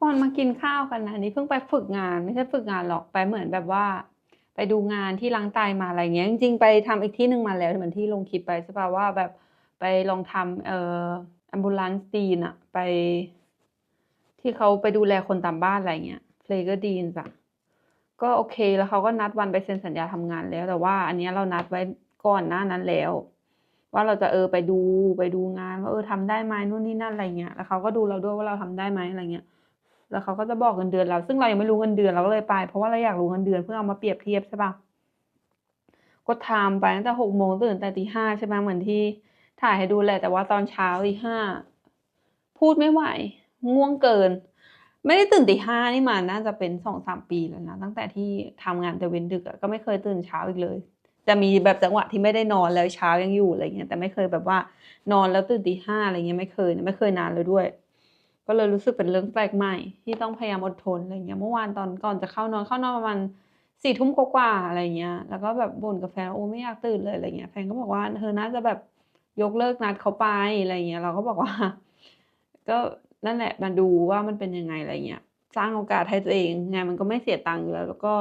ก่อนมากินข้าวกันนะอันนี้เพิ่งไปฝึกงานไม่ใช่ฝึกงานหรอกไปเหมือนแบบว่า ไปดูงานที่ล้างไตมาอะไรเงี้ยจริงๆไปทำอีกที่หนึ่งมาแล้วเหมือนที่ลงคลิปไปใช่ป่ะว่าแบบไปลองทำเอ่อ ambulance ดีนอะไป ที่เขาไปดูแลคนตามบ้านอะไรเงี้ยเพลก็ดีนจ้ะก็โอเคแล้วเขาก็นัดวันไปเซ็นสัญญาทำงานแล้ว แต่ว่า อันนี้เรานัดไว้ก่อนหน้านั้นแล้ว ว่าเราจะเออไปดูไปดูงานว่าเออทำได้ไหมนู่นนี่นั่นอะไรเงี้ยแล้วเขาก็ดูเราด้วยว่าเราทำได้ไหมอะไรเงี้ย แล้วเขาก็จะบอกเงินเดือนเรา ซึ่งเรายังไม่รู้เงินเดือนเราก็เลยไป เพราะว่าเราอยากรู้เงินเดือนเพื่อเอามาเปรียบเทียบใช่ปะก็ทำไปตั้งแต่หกโมงตื่นแต่ตีห้าใช่ไหมเหมือนที่ถ่ายให้ดูแหละแต่ว่าตอนเช้าตีห้าพูดไม่ไหว ง่วงเกิน ไม่ได้ตื่นตีห้านี่มาน่าจะเป็นสองสามปีแล้วนะตั้งแต่ที่ทำงานแต่เว้นดึกก็ไม่เคยตื่นเช้าอีกเลย จะมีแบบจังหวะที่ไม่ได้นอนแล้วเช้ายังอยู่อะไรเงี้ยแต่ไม่เคยแบบว่านอนแล้วตื่นตีห้าอะไรเงี้ยไม่เคยไม่เคยนานเลยด้วย ก็เลยรู้สึกเป็นเรื่องแปลกใหม่ ที่ต้องพยายามอดทนอะไรเงี้ยเมื่อวานตอนก่อนจะเข้านอนเข้านอนประมาณสี่ทุ่มกว่าๆอะไรเงี้ย แล้วก็แบบบ่นกับแฟนโอ้ไม่อยากตื่นเลยอะไรเงี้ยแฟนก็บอกว่าเธอน่าจะแบบยกเลิกนัดเขาไปอะไรเงี้ยเราก็บอกว่า ก็นั่นแหละมาดูว่ามันเป็นยังไงอะไรเงี้ยสร้างโอกาสให้ตัวเองงานมันก็ไม่เสียตังค์อยู่แล้ว แล้วก็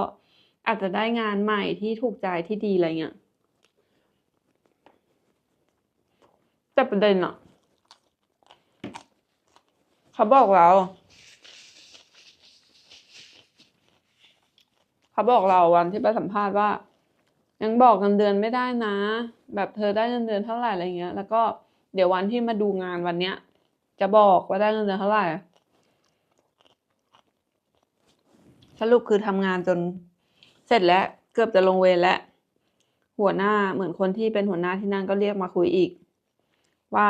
อาจจะได้งานใหม่ที่ถูกใจที่ดีอะไรเงี้ยแต่ประเด็นอะ เขาบอกเรา เขาบอกเราวันที่ไปสัมภาษณ์ว่า ยังบอกเงินเดือนไม่ได้นะ แบบเธอได้เงินเดือนเท่าไหร่อะไรเงี้ย แล้วก็เดี๋ยววันที่มาดูงานวันเนี้ย จะบอกว่าได้เงินเดือนเท่าไหร่ สรุปคือทำงานจนเสร็จแล้วเกือบจะลงเวรแล้วหัวหน้าเหมือนคนที่เป็นหัวหน้าที่นั่นก็เรียกมาคุยอีก ว่า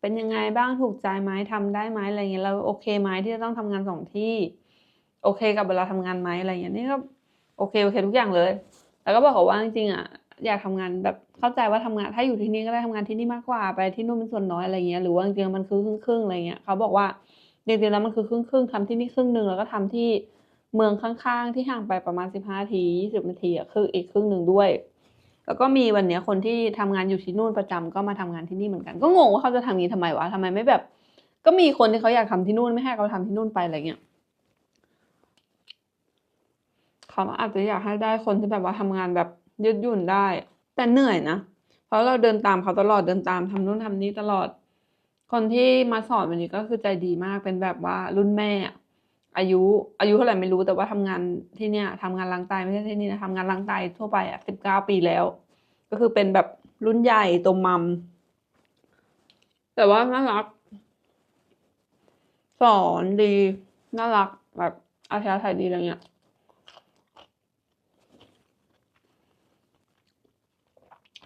เป็นยังไงบ้างถูกใจไหมทำได้ไหมอะไรเงี้ยเราโอเคไหมที่จะต้องทำงานสองที่ โอเคกับเวลาทำงานไหมอะไรเงี้ยนี่ก็โอเคโอเคทุกอย่างเลย แล้วก็บอกเขาว่าจริงๆอะอยากทำงานแบบเข้าใจว่าทำงานถ้าอยู่ที่นี่ก็ได้ทำงานที่นี่มากกว่าไปที่นู่นเป็นส่วนน้อยอะไรเงี้ยหรือว่าจริงๆมันคือครึ่งๆอะไรเงี้ยเขาบอกว่าจริงๆแล้วมันคือครึ่งๆทำที่นี่ครึ่งหนึ่งแล้วก็ทำที่เมืองข้างๆ ที่ห่างไปประมาณสิบห้าทียี่สิบนาทีอะคืออีกครึ่งหนึ่งด้วย แล้วก็มีวันเนี้ยคนที่ทำงานอยู่ที่นู่นประจำก็มาทำงานที่นี่เหมือนกัน ก็งงว่าเขาจะทำงี้ทำไมวะทำไมไม่แบบ ก็มีคนที่เขาอยากทำที่นู่นไม่ให้เขาทำที่นู่นไปอะไรเงี้ยเขาอาจจะอยากให้ได้คนที่แบบว่าทำงานแบบยืดหยุ่นได้ แต่เหนื่อยนะเพราะเราเดินตามเขาตลอดเดินตามทำนู่นทำนี้ตลอด คนที่มาสอนวันนี้ก็คือใจดีมากเป็นแบบว่ารุ่นแม่ อายุอายุเท่าไหร่ไม่รู้แต่ว่าทำงานที่เนี่ยทำงานล้างไตไม่ใช่ที่นี่นะทำงานล้างไตทั่วไปอะสิบเก้าปีแล้ว ก็คือเป็นแบบรุ่นใหญ่ตัวมัม แต่ว่าน่ารัก สอนดีน่ารักแบบอาชาศัยดีอะไรเงี้ย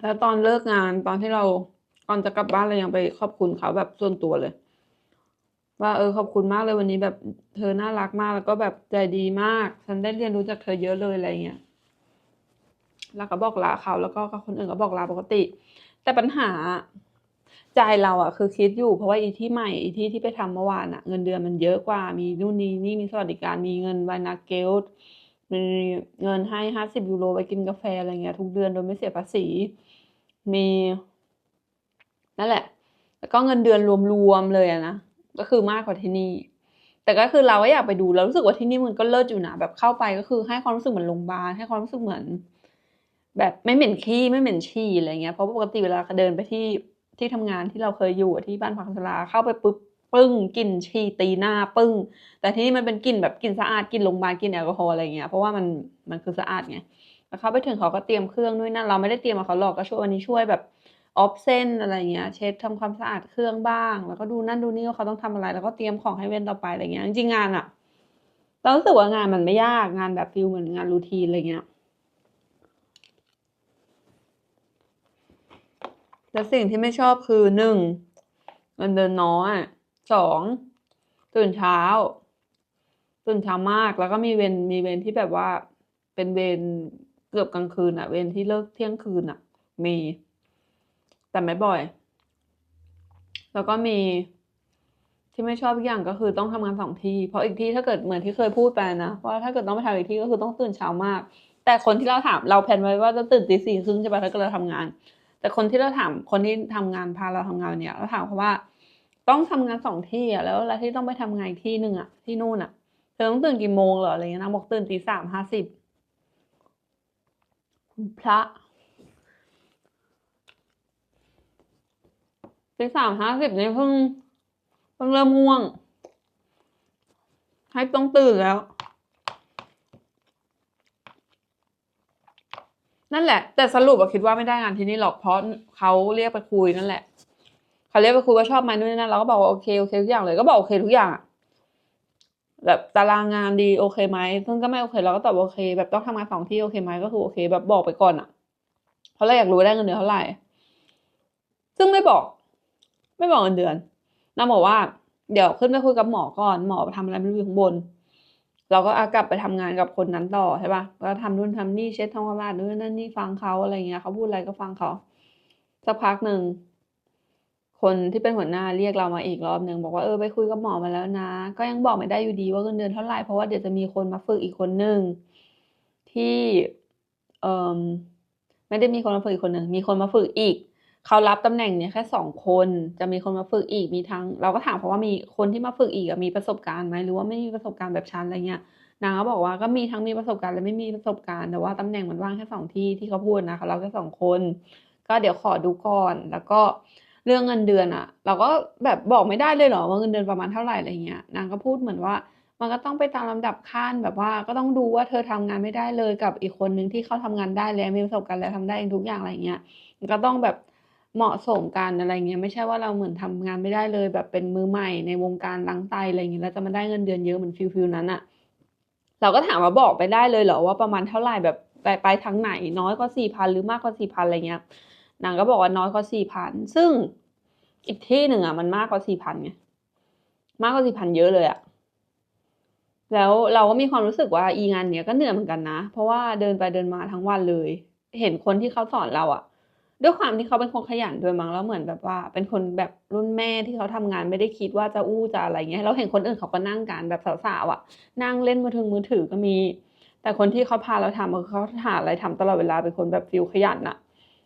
แล้วตอนเลิกงานตอนที่เราก่อนจะกลับบ้านเรายังไปขอบคุณเขาแบบส่วนตัวเลย ว่าเออขอบคุณมากเลยวันนี้แบบเธอน่ารักมากแล้วก็แบบใจดีมาก ฉันได้เรียนรู้จากเธอเยอะเลยอะไรเงี้ยแล้วก็บอกลาเขาแล้วก็คนอื่นก็บอกลาปกติ แต่ปัญหาใจเราอะคือคิดอยู่เพราะว่าอีที่ใหม่อีที่ที่ไปทำเมื่อวานอะเงินเดือนมันเยอะกว่ามีนู่นนี่นี่มีสวัสดิการมีเงินวานาเกลมีเงินให้ห้าสิบยูโรไปกินกาแฟอะไรเงี้ยทุกเดือนโดยไม่เสียภาษี มีนั่นแหละ แล้วก็เงินเดือนรวมๆเลยอะนะ ก็คือมากกว่าที่นี่ แต่ก็คือเราก็อยากไปดูแล้วรู้สึกว่าที่นี่มันก็เลิศอยู่นะแบบเข้าไปก็คือให้ความรู้สึกเหมือนโรงพยาบาลให้ความรู้สึกเหมือน แบบไม่เหม็นขี้ไม่เหม็นฉี่อะไรเงี้ยเพราะปกติเวลาเดินไปที่ที่ทำงานที่เราเคยอยู่ที่บ้านพักคนชราเข้าไปปุ๊บปึ้งกลิ่นฉี่ตีหน้าปึ้ง แต่ที่นี่มันเป็นกลิ่นแบบกลิ่นสะอาดกลิ่นโรงพยาบาลกลิ่นแอลกอฮอล์อะไรเงี้ยเพราะว่ามันมันคือสะอาดไงแล้วเข้าไปถึงเขาก็เตรียมเครื่องด้วยนะเราไม่ได้เตรียมมาเขาหรอกก็ช่วยวันนี้ช่วยแบบ ออฟเส้นอะไรเงี้ย เช็ดทำความสะอาดเครื่องบ้าง แล้วก็ดูนั่นดูนี่ว่าเขาต้องทำอะไร แล้วก็เตรียมของให้เว้นต่อไปอะไรเงี้ย จริงงานอะเรารู้สึกว่างานมันไม่ยากงานแบบฟิลเหมือนงานรูทีนอะไรเงี้ยแล้วสิ่งที่ไม่ชอบคือหนึ่งเงินเดือนน้อยสองตื่นเช้า ตื่นเช้ามากแล้วก็มีเวรมีเวรที่แบบว่าเป็นเวรเกือบกลางคืนอะเวรที่เลิกเที่ยงคืนอะมี แต่ไม่บ่อย แล้วก็มีที่ไม่ชอบอีกอย่างก็คือต้องทำงานสองที่ เพราะอีกที่ถ้าเกิดเหมือนที่เคยพูดไปนะว่าถ้าเกิดต้องไปทำอีกที่ก็คือต้องตื่นเช้ามาก แต่คนที่เราถามเราแพลนไว้ว่าจะตื่นตีสี่ครึ่งใช่ปะถ้าเกิดเราทำงาน แต่คนที่เราถามคนที่ทำงานพาเราทำงานเนี่ยเราถามเขาว่าต้องทำงานสองที่อะแล้วเวลาที่ต้องไปทำงานที่หนึ่งอะที่นู่นอะเธอต้องตื่นกี่โมงเหรออะไรเงี้ยนางบอกตื่นตีสามห้าสิบคุณพระ ตีสามห้าสิบนี่เพิ่งเพิ่งเริ่มง่วง ให้ต้องตื่นแล้ว นั่นแหละ แต่สรุปอะคิดว่าไม่ได้งานที่นี่หรอกเพราะเขาเรียกไปคุยนั่นแหละเขาเรียกไปคุยว่าชอบไหมนู่นนนั่นเราก็บอกว่าโอเคโอเคทุกอย่างเลยก็บอกโอเคทุกอย่างอะแบบตารางงานดีโอเคไหมซึ่งก็ไม่โอเคเราก็ตอบโอเค แบบต้องทำงานสองที่โอเคไหมก็คือโอเค แบบบอกไปก่อนอะเพราะเราอยากรู้ได้เงินเดือนเท่าไหร่ ซึ่งไม่บอก ไม่บอกเงินเดือนนางบอกว่า เดี๋ยวขึ้นไปคุยกับหมอก่อนหมอทำอะไรไม่รู้อยู่ข้างบน เราก็อากลับไปทำงานกับคนนั้นต่อใช่ปะก็ทำนู่นทำนี่เช็ดทำความสะอาดนู่นนั่นนี่ฟังเขาอะไรเงี้ยเขาพูดอะไรก็ฟังเขาสักพักหนึ่งคนที่เป็นหัวหน้าเรียกเรามาอีกรอบหนึ่งบอกว่าเออไปคุยกับหมอมาแล้วนะ ก็ยังบอกไม่ได้อยู่ดีว่าเงินเดือนเท่าไหร่เพราะว่าเดี๋ยวจะมีคนมาฝึกอีกคนหนึ่งที่เออไม่ได้มีคนมาฝึกอีกคนหนึ่งมีคนมาฝึกอีก เขารับตำแหน่งเนี่ยแค่สองคน จะมีคนมาฝึกอีกมีทั้ง เราก็ถามเพราะว่ามีคนที่มาฝึกอีกมีประสบการณ์ไหมหรือว่าไม่มีประสบการณ์แบบฉันอะไรเงี้ยนางก็บอกว่าก็มีทั้งมีประสบการณ์และไม่มีประสบการณ์แต่ว่าตำแหน่งมันว่างแค่สองที่ที่เขาพูดนะเขาเราแค่สองคน ก็เดี๋ยวขอดูก่อนแล้วก็เรื่องเงินเดือนอะเราก็แบบบอกไม่ได้เลยเหรอว่าเงินเดือนประมาณเท่าไหร่อะไรเงี้ยนางก็พูดเหมือนว่ามันก็ต้องไปตามลำดับขั้นแบบว่าก็ต้องดูว่าเธอทำงานไม่ได้เลยกับอีกคนนึงที่เขาทำงานได้แล้วมีประสบการณ์แล้วทำได้เองทุกอย่างอะไรเงี้ยก็ต้องแบบ เหมาะสมกันอะไรเงี้ยไม่ใช่ว่าเราเหมือนทำงานไม่ได้เลยแบบเป็นมือใหม่ในวงการล้างไตอะไรเงี้ยแล้วจะมาได้เงินเดือนเยอะเหมือนฟิลฟิลนั้นอะเราก็ถามว่าบอกไปได้เลยเหรอว่าประมาณเท่าไหร่แบบไปไปทางไหน น้อยกว่าสี่พันหรือมากกว่าสี่พันอะไรเงี้ยนางก็บอกว่าน้อยกว่าสี่พันซึ่งอีกที่หนึ่งอะมันมากกว่าสี่พันไงมากกว่าสี่พันเยอะเลยอะแล้วเราก็มีความรู้สึกว่าอีงานเนี้ยก็เหนื่อยเหมือนกันนะ เพราะว่าเดินไปเดินมาทั้งวันเลย เห็นคนที่เขาสอนเราอะ ด้วยความที่เขาเป็นคนขยันด้วยมั้งแล้วเหมือนแบบว่า เป็นคนแบบรุ่นแม่ที่เขาทำงานไม่ได้คิดว่าจะอู้จะอะไรเงี้ยเราเห็นคนอื่นเขาก็นั่งกันแบบสาวๆอะนั่งเล่นมือถือมือถือก็มี แต่คนที่เขาพาเราทำคือเขาหาอะไรทำตลอดเวลาเป็นคนแบบฟิลขยันอะ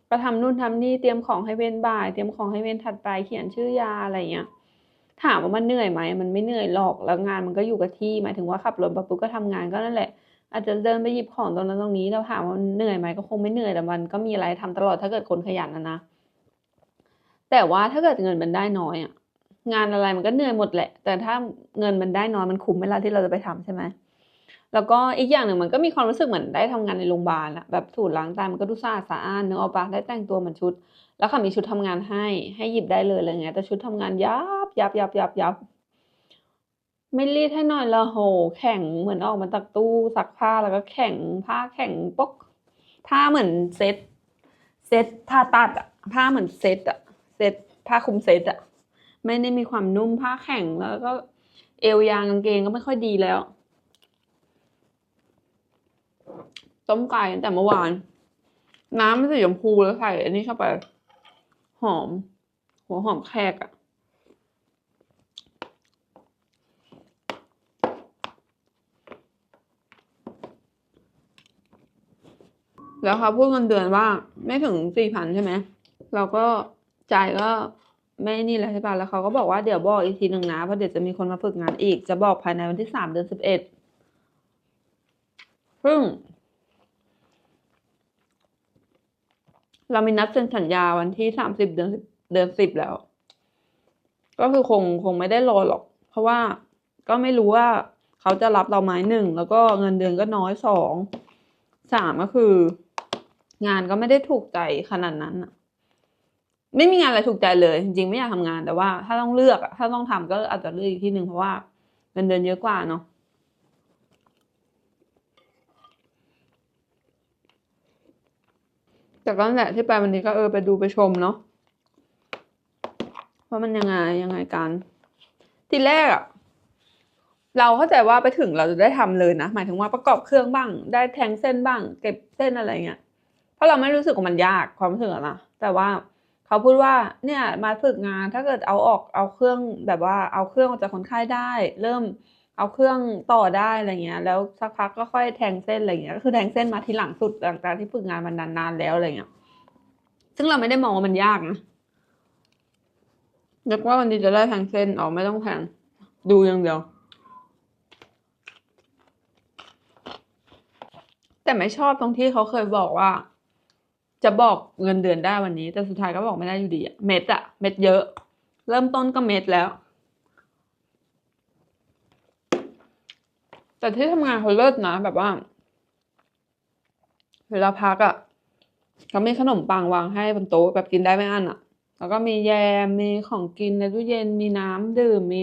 ก็ทำนู่นทำนี่เตรียมของให้เว้นบ่าย เตรียมของให้เว้นถัดไปเขียนชื่อยาอะไรเงี้ยถามว่ามันเหนื่อยไหมมันไม่เหนื่อยหรอกแล้วงานมันก็อยู่กับที่หมายถึงว่าขับรถปุ๊บก็ทำงานก็นั่นแหละ อาจจะเดินไปหยิบของตรงนั้นตรงนี้แล้วถามว่าเหนื่อยไหมก็คงไม่เหนื่อยแต่มันก็มีอะไรทำตลอดถ้าเกิดคนขยันนะนะ แต่ว่าถ้าเกิดเงินมันได้น้อยอะงานอะไรมันก็เหนื่อยหมดแหละ แต่ถ้าเงินมันได้น้อยมันคุ้มเวลาที่เราจะไปทำใช่ไหมแล้วก็อีกอย่างหนึ่งมันก็มีความรู้สึกเหมือนได้ทำงานในโรงพยาบาลอะแบบสูตรล้างไตมันก็ดูสะอาดสะอ้านเนื้อออกปะได้แต่งตัวเหมือนชุด แล้วเขามีชุดทำงานให้ให้หยิบได้เลยอะไรเงี้ยแต่ชุดทำงานยับยับยับยับยับ ไม่รีดให้หน่อยละโห แข็งเหมือนออกมาจากตู้ซักผ้าแล้วก็แข็งผ้าแข็งปกผ้าเหมือนเซ็ตเซ็ตผ้าตัดอะผ้าเหมือนเซ็ตอะเซ็ตผ้าคลุมเซ็ตอะไม่ได้มีความนุ่มผ้าแข็งแล้วก็เอวยางกางเกงก็ไม่ค่อยดีแล้ว ต้มไก่ตั้งแต่เมื่อวาน น้ำไม่ใสีชมพูแล้วใส่อันนี้เข้าไป หอม หัวหอมแขกอะ แล้วเขาพูดเงินเดือนว่าไม่ถึงสี่พันใช่ไหมเราก็จ่ายก็ไม่นี่แหละใช่ป่ะแล้วเขาก็บอกว่าเดี๋ยวบอกอีกทีหนึ่งนะเพราะเดี๋ยวจะมีคนมาฝึกงานอีก จะบอกภายในวันที่สามเดือนสิบเอ็ดซึ่งเรามีนัดเซ็นสัญญาวันที่สามสิบเดือนเดือนสิบแล้ว ก็คือคงคงไม่ได้รอหรอก เพราะว่าก็ไม่รู้ว่าเขาจะรับเราไหมหนึ่งแล้วก็เงินเดือนก็น้อยสองสามก็คือ งานก็ไม่ได้ถูกใจขนาดนั้นอะไม่มีงานอะไรถูกใจเลย จริงๆไม่อยากทำงานแต่ว่า ถ้าต้องเลือกอะถ้าต้องทำก็อาจจะเลือกอีกที่หนึ่งเพราะว่าเงินเดือนเยอะกว่าเนาะแต่ก็นั่นแหละที่ไปวันนี้ก็เออไปดูไปชมเนาะว่ามันยังไงยังไงกัน ทีแรกอะเราเข้าใจว่าไปถึงเราจะได้ทำเลยนะหมายถึงว่าประกอบเครื่องบ้าง ได้แทงเส้นบ้าง เก็บเส้นอะไรเงี้ย เพราะเราไม่รู้สึกว่ามันยากความรู้สึกอะนะแต่ว่าเขาพูดว่าเนี่ยมาฝึกงานถ้าเกิดเอาออกเอาเครื่องแบบว่าเอาเครื่องออกจากคนไข้ได้ เริ่มเอาเครื่องต่อได้อะไรเงี้ย แล้วสักพักก็ค่อยแทงเส้นอะไรเงี้ยก็คือแทงเส้นมาทีหลังสุดหลังจากที่ฝึกงานมันนานๆแล้วอะไรเงี้ย ซึ่งเราไม่ได้มองว่ามันยากนะนึกว่าวันนี้จะได้แทงเส้นออกไม่ต้องแทงดูอย่างเดียว แต่ไม่ชอบตรงที่เขาเคยบอกว่า จะบอกเงินเดือนได้วันนี้ แต่สุดท้ายก็บอกไม่ได้อยู่ดีอะเม็ดอะเม็ดเยอะ เริ่มต้นก็เม็ดแล้ว แต่ที่ทำงานเขาเลิศนะแบบว่า เวลาพักอะ่ะเขามีขนมปังวางให้บนโต๊ะแบบกินได้ไม่อั้นอะ่ะแล้วก็มีแยมมีของกินในตู้เย็นมีน้ำดื่มมี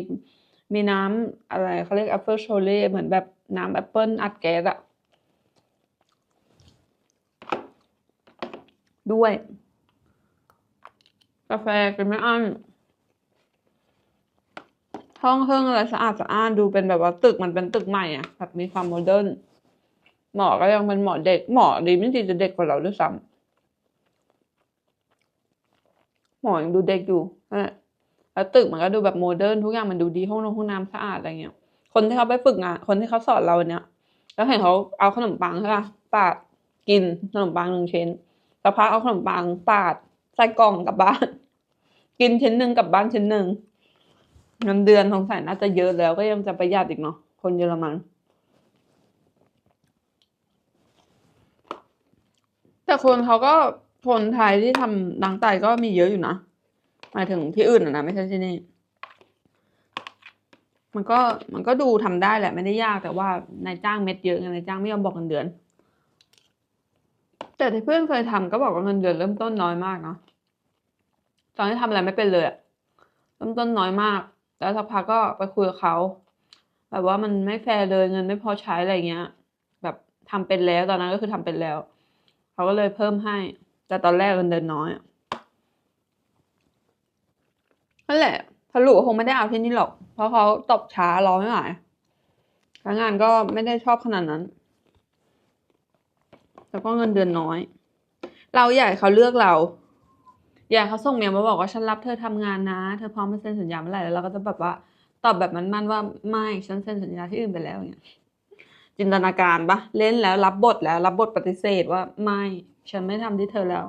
มีน้ำอะไรเขาเรียกแอปเปิลโชเล่เหมือนแบบน้ำแอปเปิลอัดแก๊สอะ ด้วย กาแฟกินไม่อั้นห้องเครื่องอะไรสะอาดสะอ้านดูเป็นแบบว่าตึกมันเป็นตึกใหม่อะแบบมีความโมเดิร์นหมอก็ยังเป็นหมอเด็ก หมอดีไม่ดีจะเด็กกว่าเราด้วยซ้ำหมอยังดูเด็กอยู่นั่นแหละแล้วตึกมันก็ดูแบบโมเดิร์นทุกอย่างมันดูดีห้องนงห้องน้ำสะอาดอะไรเงี้ย คนที่เขาไปฝึกงาน คนที่เขาสอนเราเนี้ยแล้วเห็นเขาเอาขนมปังใช่ปะปาดกินขนมปังหนึ่งชิ้น แล้วพักเอาขนมปังปาดใส่กล่องกลับบ้าน กินชิ้นหนึ่งกลับบ้านชิ้นหนึ่งเงินเดือนสงสัยน่าจะเยอะแล้วก็ยังจะประหยัดอีกเนาะคนเยอรมัน แต่คนเขาก็คนไทยที่ทำหนังไตก็มีเยอะอยู่นะหมายถึงที่อื่นนะไม่ใช่ที่นี่มันก็มันก็ดูทำได้แหละไม่ได้ยากแต่ว่านายจ้างเม็ดเยอะไงนายจ้างไม่ยอมบอกเงินเดือน แต่ที่เพื่อนเคยทำก็บอกว่าเงินเดือนเริ่มต้นน้อยมากเนาะตอนที่ทำอะไรไม่เป็นเลยเริ่มต้นน้อยมาก แล้วสักพักก็ไปคุยกับเขาแบบว่ามันไม่แฟร์เลยเงินไม่พอใช้อะไรเงี้ย แบบทำเป็นแล้วตอนนั้นก็คือทำเป็นแล้วเขาก็เลยเพิ่มให้ แต่ตอนแรกเงินเดือนน้อยอะนั่นแหละสรุปคงไม่ได้เอาที่นี่หรอก เพราะเขาตบช้ารอไม่ไหวแล้วงานก็ไม่ได้ชอบขนาดนั้น แล้วก็เงินเดือนน้อย เราอยากให้เขาเลือกเราอยากให้เขาส่งเมลมาบอกว่าฉันรับเธอทำงานนะ เธอพร้อมมาเซ็นสัญญาเมื่อไหร่แล้วเราก็จะแบบว่าตอบแบบมันๆว่าไม่ฉันเซ็นสัญญาที่อื่นไปแล้วเนี่ยจินตนาการปะเล่นแล้วรับบทแล้ว รับบทปฏิเสธว่าไม่ ฉันไม่ทำที่เธอแล้ว